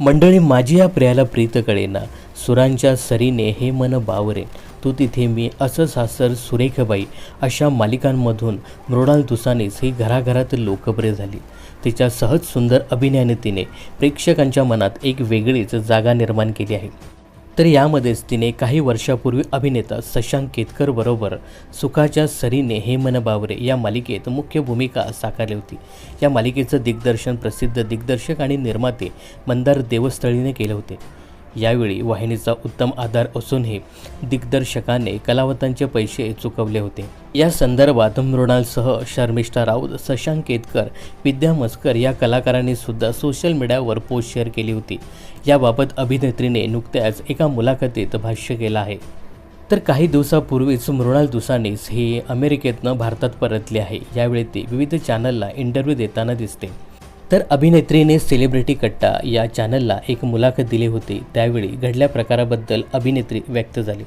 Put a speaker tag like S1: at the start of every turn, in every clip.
S1: मंडळी माझी या प्रियाला प्रीत कळेना. सुरांच्या सरीने हे मन बावरे. तू तिथे मी असं सासर सुरेखबाई अशा मालिकांमधून मृणाल तुसानीस ही घराघरात लोकप्रिय झाली. तिच्या सहज सुंदर अभिनयाने तिने प्रेक्षकांच्या मनात एक वेगळीच जागा निर्माण केली आहे. तर यामध्येच तिने काही वर्षापूर्वी अभिनेता शशांक केतकर बरोबर सुखाच्या सरीने हे मन बावरे या मालिकेत मुख्य भूमिका साकारली होती. या मालिकेचं दिग्दर्शन प्रसिद्ध दिग्दर्शक आणि निर्माते मंदार देवस्थळीने केले होते. यावेळी वाहिनीचा उत्तम आधार असूनही दिग्दर्शकाने कलावतांचे पैसे चुकवले होते. या संदर्भात मृणालसह शर्मिष्ठा राऊत शशांक केतकर विद्या मस्कर या कलाकारांनी सुद्धा सोशल मीडियावर पोस्ट शेअर केली होती. याबाबत अभिनेत्रीने नुकत्याच एका मुलाखतीत भाष्य केलं आहे. तर काही दिवसापूर्वीच मृणाल दुसानीस ही अमेरिकेतनं भारतात परतली आहे. यावेळी ती विविध चॅनलला इंटरव्ह्यू देताना दिसते. तर अभिनेत्रीने सेलिब्रिटी कट्टा या चॅनलला एक मुलाखत दिली होती. त्यावेळी घडल्या प्रकाराबद्दल अभिनेत्री व्यक्त झाली.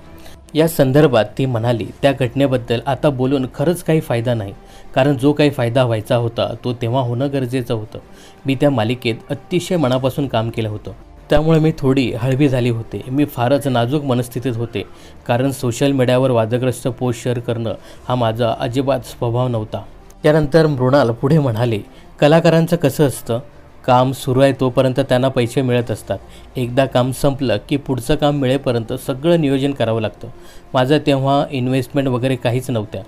S1: या संदर्भात ती म्हणाली त्या घटनेबद्दल आता बोलून खरंच काही फायदा नाही. कारण जो काही फायदा व्हायचा होता तो तेव्हा होणं गरजेचं होतं. मी त्या मालिकेत अतिशय मनापासून काम केलं होतं. त्यामुळे मी थोडी हळवी झाली होते. मी फारच नाजूक मनस्थितीत होते. कारण सोशल मीडियावर वादग्रस्त पोस्ट शेअर करणं हा माझा अजिबात स्वभाव नव्हता. त्यानंतर मृणाल पुढे म्हणाले कलाकारांचं कसं असतं? काम सुरू आहे तोपर्यंत त्यांना पैसे मिळत असतात. एकदा काम संपलं की पुढचं काम मिळेपर्यंत सगळं नियोजन करावं लागतं. माझं तेव्हा इन्व्हेस्टमेंट वगैरे काहीच नव्हत्या.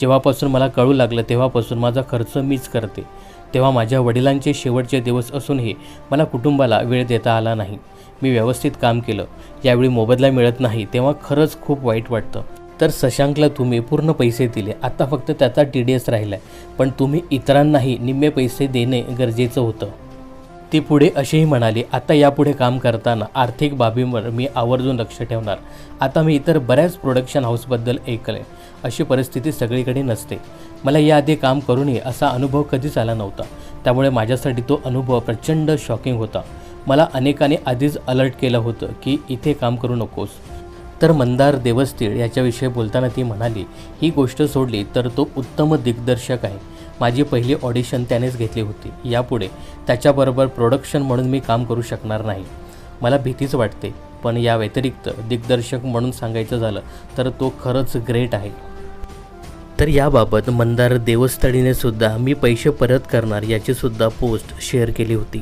S1: जेव्हापासून मला कळू लागलं तेव्हापासून माझा खर्च मीच करते. तेव्हा माझ्या वडिलांचे शेवटचे दिवस असूनही मला कुटुंबाला वेळ देता आला नाही. मी व्यवस्थित काम केलं. यावेळी मोबदला मिळत नाही तेव्हा खरंच खूप वाईट वाटतं. तर शशांकला तुम्ही पूर्ण पैसे दिले. आता फक्त त्याचा टी डी एस राहिला आहे पण तुम्ही इतरांनाही निम्मे पैसे देणे गरजेचं होतं. ती पुढे असेही म्हणाली आता यापुढे काम करताना आर्थिक बाबींवर मी आवर्जून लक्ष ठेवणार. आता मी इतर बऱ्याच प्रोडक्शन हाऊसबद्दल ऐकलं अशी परिस्थिती सगळीकडे नसते. मला याआधी काम करूनही असा अनुभव कधीच आला नव्हता. त्यामुळे माझ्यासाठी तो अनुभव प्रचंड शॉकिंग होता. मला अनेकांनी आधीच अलर्ट केलं होतं की इथे काम करू नकोस. तर मंदार देवस्थीळ याच्याविषयी बोलताना ती म्हणाली ही गोष्ट सोडली तर तो उत्तम दिग्दर्शक आहे. माझी पहिली ऑडिशन त्यानेच घेतली होती. यापुढे त्याच्याबरोबर प्रोडक्शन म्हणून मी काम करू शकणार नाही. मला भीतीच वाटते पण या व्यतिरिक्त दिग्दर्शक म्हणून सांगायचं झालं तर तो खरंच ग्रेट आहे. तर याबाबत मंदार देवस्थळीने सुद्धा मी पैसे परत करणार याची सुद्धा पोस्ट शेअर केली होती.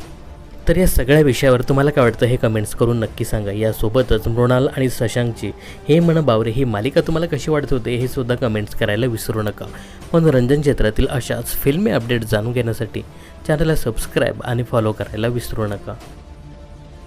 S1: तर या सगळ्या विषयावर तुम्हाला काय वाटतं हे कमेंट्स करून नक्की सांगा. यासोबतच मृणाल आणि शशांकची हे मन बावरे ही मालिका तुम्हाला कशी वाटत होते हे सुद्धा कमेंट्स करायला विसरू नका. मनोरंजन क्षेत्रातील अशाच फिल्मी अपडेट जाणून घेण्यासाठी चॅनलला सबस्क्राईब आणि फॉलो करायला विसरू नका.